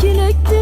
Çilekti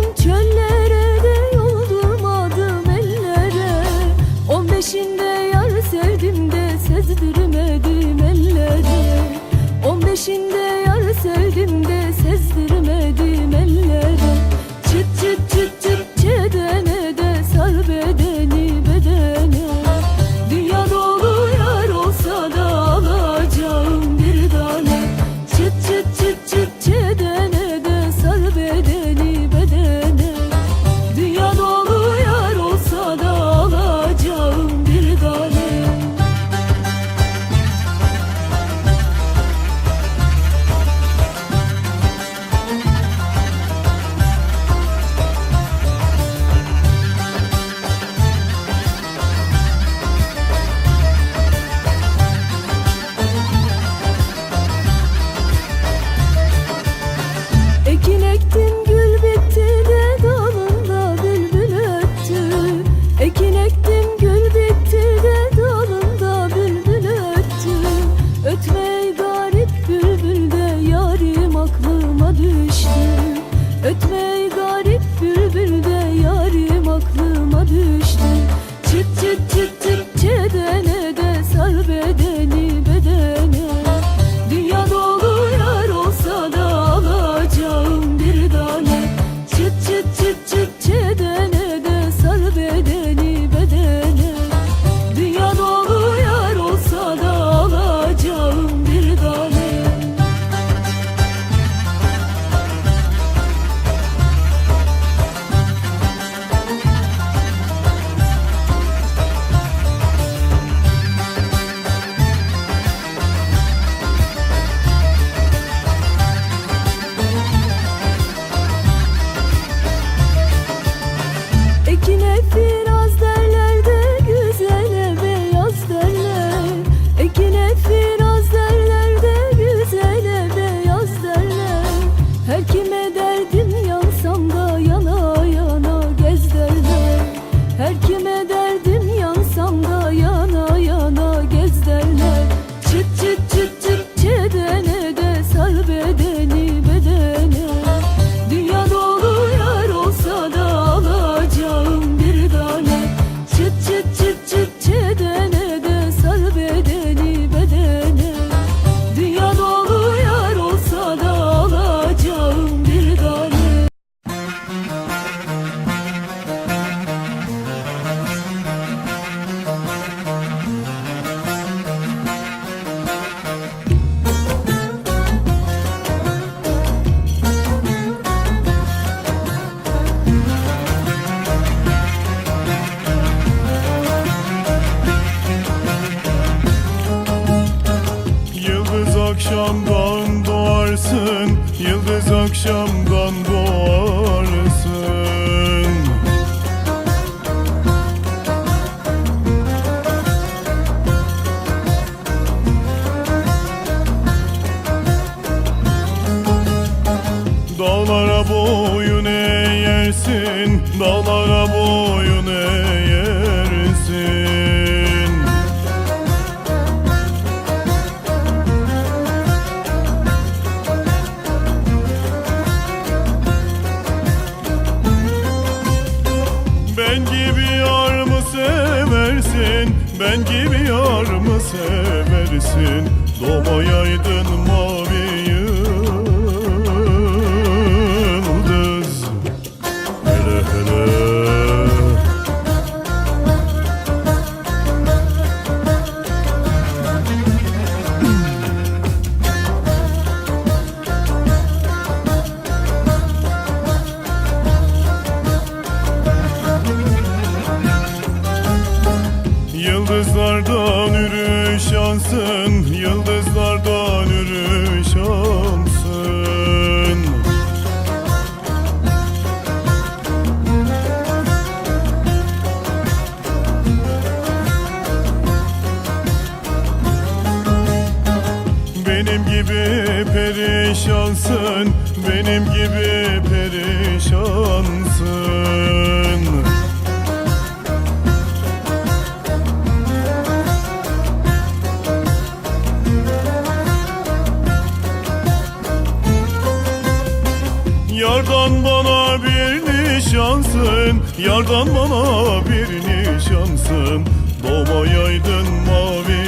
akşamdan doğarsın Dağlara boyun eğersin Dağlara boyun Doğmayaydın perişansın Benim gibi perişansın. Yardan bana bir nişansın Yardan bana bir nişansın. Doğmayaydın mavi